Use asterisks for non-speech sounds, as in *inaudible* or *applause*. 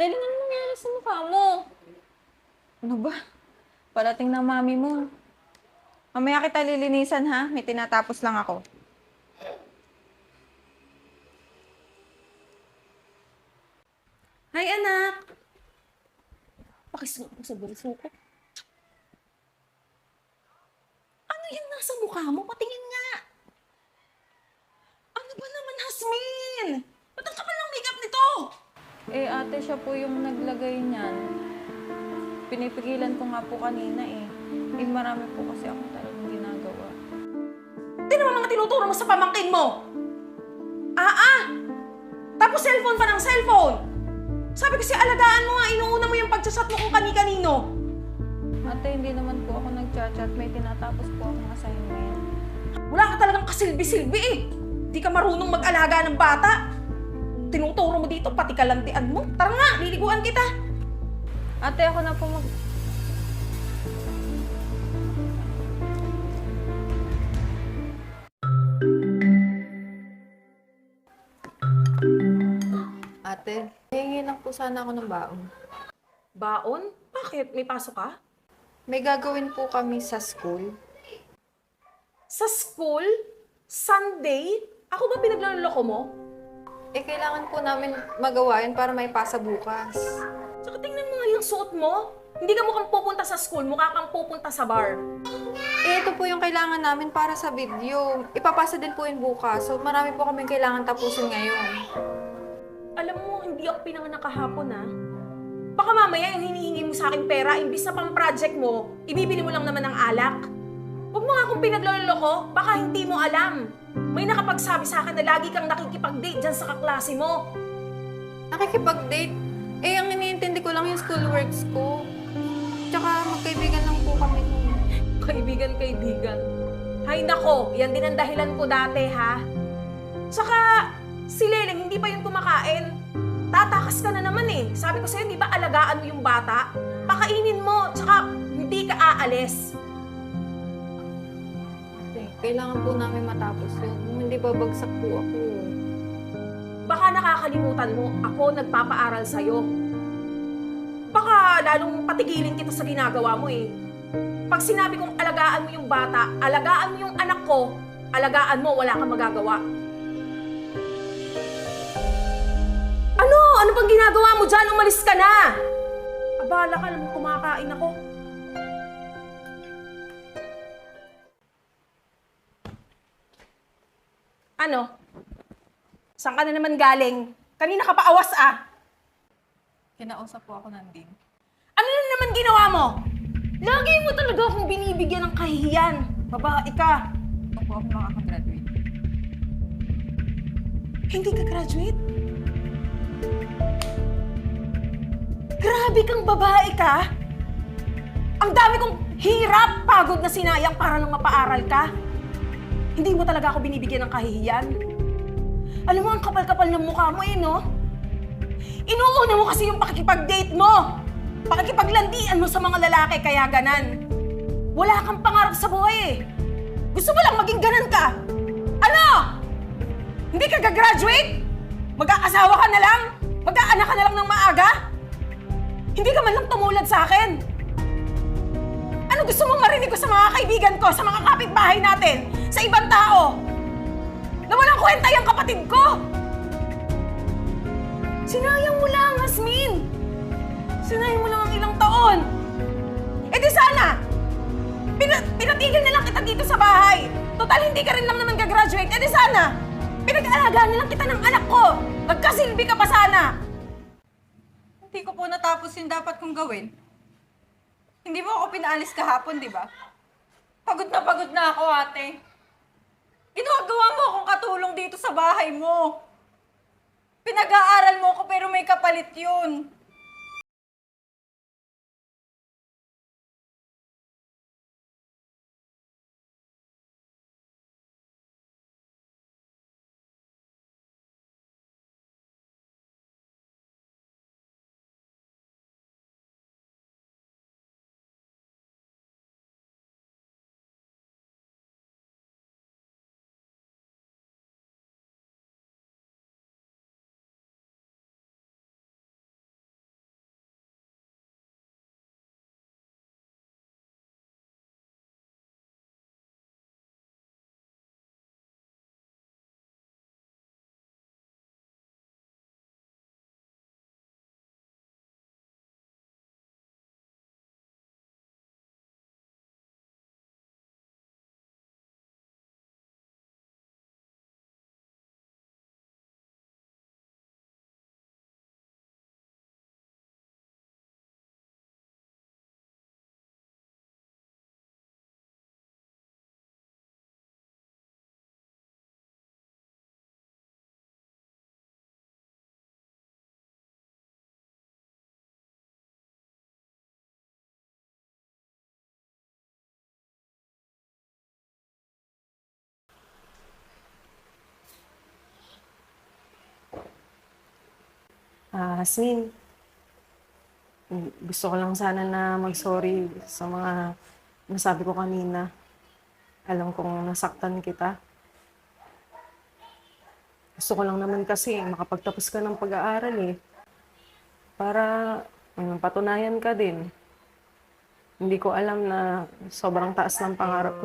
Lali, ano nangyari sa mukha mo? Ano ba? Parating na mami mo. Mamaya kita lilinisan ha. May tinatapos lang ako. Hi, anak! Pakisuot mo sa bulso ko. Ano yung nasa mukha mo? Patingin nga! Ano ba naman, Hasmin? Ba't ang kapal ng makeup nito? Eh, ate, siya po yung naglagay niyan. Pinipigilan ko nga po kanina eh. Eh, marami po kasi ako talagang ginagawa. Hindi naman mga tinuturo mo sa pamangkin mo. Ah, ah! Tapos cellphone pa ng cellphone. Sabi kasi alagaan mo nga, inuuna mo yung pagchat mo kung kani-kanino. Ate, hindi naman po ako nagchat-chat. May tinatapos po akong assignment. Wala ka talagang kasilbi-silbi eh. Di ka marunong mag-alaga ng bata. Tinuturo mo dito, pati kalantian mo. Tara nga, liliguan kita. Ate, ako na po mag... Ate, hihingi lang po sana ako ng baon. Baon? Bakit? May pasok ka? May gagawin po kami sa school. Sa school? Sunday? Ako ba pinaglaloloko mo? Eh, kailangan po namin magawa yun para may pasa bukas. Tsaka tingnan mo nga yung suot mo. Hindi ka mukhang pupunta sa school, mukha kang pupunta sa bar. Eh, ito po yung kailangan namin para sa video. Ipapasa din po yun bukas. So, marami po kami kailangan tapusin ngayon. Alam mo, hindi ako pinanganak kahapon ah. Baka mamaya yung hinihingi mo sa akin pera, imbis na pang project mo, ibibili mo lang naman ng alak. Huwag mo nga akong pinagloloko, baka hindi mo alam. May nakapagsabi sa akin na lagi kang nakikipag-date dyan sa kaklase mo. Nakikipag-date? Eh, ang iniintindi ko lang yung schoolworks ko. Tsaka, magkaibigan lang po kami. Kaibigan-kaibigan. *laughs* Hay nako, yan din ang dahilan ko dati ha. Tsaka, si Leleng hindi pa yun kumakain. Tatakas ka na naman eh. Sabi ko sa'yo, di ba alagaan mo yung bata? Pakainin mo, tsaka hindi ka aalis. Kailangan po namin matapos yun. Hindi babagsak po ako. Baka nakakalimutan mo, ako nagpapaaral sa'yo. Baka lalong patigilin kita sa ginagawa mo eh. Pag sinabi kong alagaan mo yung bata, alagaan mo yung anak ko, alagaan mo, wala kang magagawa. Ano? Ano pang ginagawa mo dyan? Umalis ka na! Abala ka, alam kumakain ako. Ano? Saan ka na naman galing? Kanina ka pa awas ah. Kinausap po ako ng dean. Ano na naman ginawa mo? Lagi mo talaga akong binibigyan ng kahihiyan. Babae ka. Opo ako makakagraduate. Hindi ka graduate? Grabe kang babae ka. Ang dami kong hirap, pagod na sinayang para lang mapaaral ka. Hindi mo talaga ako binibigyan ng kahihiyan. Alam mo, ang kapal-kapal ng mukha mo eh, no? Inuuna mo kasi yung pakikipag-date mo. Pakikipaglandian mo sa mga lalaki, kaya ganan. Wala kang pangarap sa buhay eh. Gusto mo lang maging ganan ka. Ano? Hindi ka gagraduate? Mag-aasawa ka na lang? Mag-aanak ka na lang ng maaga? Hindi ka man lang tumulad sa akin. Ano gusto mong marinig ko sa mga kaibigan ko, sa mga kapitbahay natin, sa ibang tao? Na walang kwenta yung kapatid ko! Sinayang mo lang, Hasmin! Sinayang mo lang ang ilang taon! Eh di sana! Pina- pinatigil na lang kita dito sa bahay! Total, hindi ka rin lang naman gagraduate. Eh di sana! Pinag-aalagaan na lang kita ng anak ko! Nagkasilbi ka pa sana! Hindi ko po natapos yung dapat kong gawin. Hindi mo ako pinaalis kahapon, di ba? Pagod na pagod na ako, ate. Ginagawa mo akong katulong dito sa bahay mo. Pinag-aaral mo ako pero may kapalit yun. Ah, Hasmin, gusto ko lang sana na mag-sorry sa mga nasabi ko kanina. Alam kong nasaktan kita. Gusto ko lang naman kasi makapagtapos ka ng pag-aaral eh. Para um, patunayan ka din. Hindi ko alam na sobrang taas ng pangarap ko